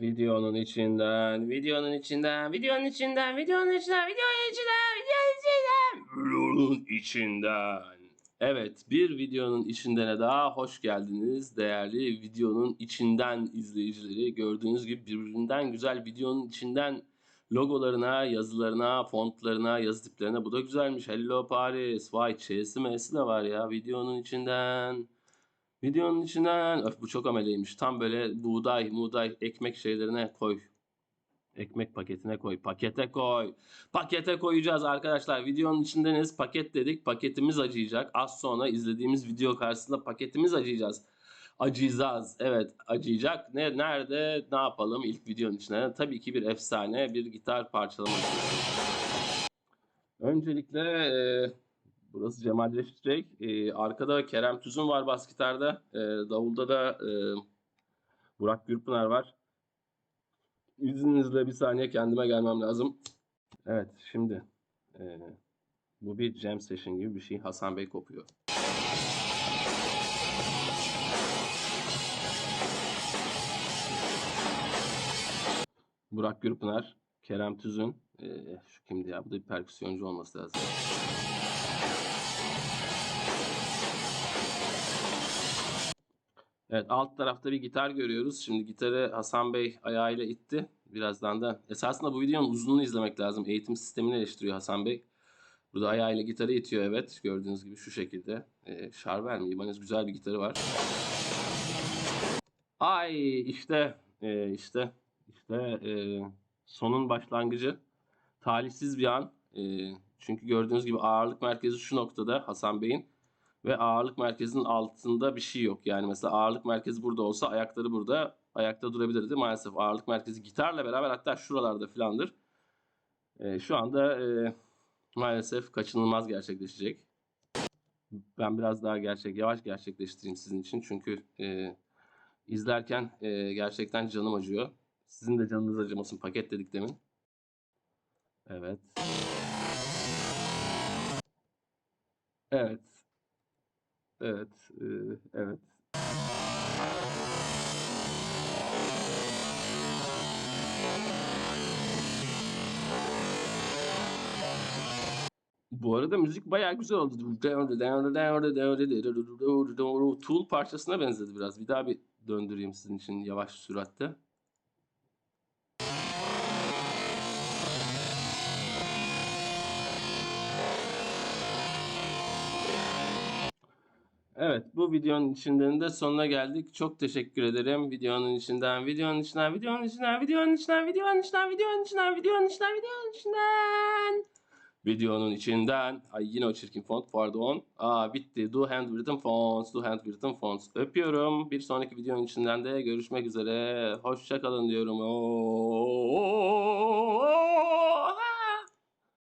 Videonun içinden, videonun içinden, videonun içinden, videonun içinden, videonun içinden, videonun içinden, videonun içinden. Evet, bir videonun içindene daha hoş geldiniz değerli videonun içinden izleyicileri. Gördüğünüz gibi birbirinden güzel videonun içinden logolarına, yazılarına, fontlarına, yazı tiplerine. Bu da güzelmiş. Hello Paris. Vay Ç'si M'si de var ya videonun içinden. Videonun içinden öf bu çok ameleymiş. Tam böyle buğday, muğday, ekmek şeylerine koy. Ekmek paketine koy. Pakete koy. Pakete koyacağız arkadaşlar. Videonun içindeniz. Paket dedik. Paketimiz acıyacak. Az sonra izlediğimiz video karşısında paketimiz acıyacağız. Acıyacağız. Evet acıyacak. Ne, nerede? Ne yapalım ilk videonun içine? Tabii ki bir efsane. Bir gitar parçalaması. Öncelikle e, Burası Cemal Reşit Ee, arkada Kerem Tüzün var bas gitarda. Ee, davulda da e, Burak Gürpınar var. İzninizle bir saniye kendime gelmem lazım. Evet şimdi e, bu bir jam session gibi bir şey. Hasan Bey kopuyor. Burak Gürpınar, Kerem Tüzün. E, şu kimdi ya? Bu da bir perküsyoncu olması lazım. Evet alt tarafta bir gitar görüyoruz. Şimdi gitarı Hasan Bey ayağıyla itti. Birazdan da esasında bu videonun uzunluğunu izlemek lazım. Eğitim sistemini eleştiriyor Hasan Bey. Burada ayağıyla gitarı itiyor evet. Gördüğünüz gibi şu şekilde. Ee, Şarvel mi? İbanez güzel bir gitarı var. Ay işte e, işte işte e, sonun başlangıcı. Talihsiz bir an. E, çünkü gördüğünüz gibi ağırlık merkezi şu noktada Hasan Bey'in ve ağırlık merkezinin altında bir şey yok. Yani mesela ağırlık merkezi burada olsa ayakları burada ayakta durabilirdi. Maalesef ağırlık merkezi gitarla beraber hatta şuralarda filandır. E, şu anda e, maalesef kaçınılmaz gerçekleşecek. Ben biraz daha gerçek yavaş gerçekleştireyim sizin için çünkü e, izlerken e, gerçekten canım acıyor. Sizin de canınız acımasın paket dedik demin. Evet. Evet. Evet, e, evet. Bu arada müzik bayağı güzel oldu. Tool parçasına benzedi biraz. Bir daha bir döndüreyim sizin için yavaş süratte. Evet bu videonun içinden de sonuna geldik. Çok teşekkür ederim. Videonun içinden, videonun içinden, videonun içinden, videonun içinden, videonun içinden, videonun içinden, videonun içinden, videonun içinden. Videonun içinden. Ay yine o çirkin font pardon. Aa bitti. Do handwritten fonts. Do handwritten fonts. Öpüyorum. Bir sonraki videonun içinden de görüşmek üzere. Hoşça kalın diyorum. Oo.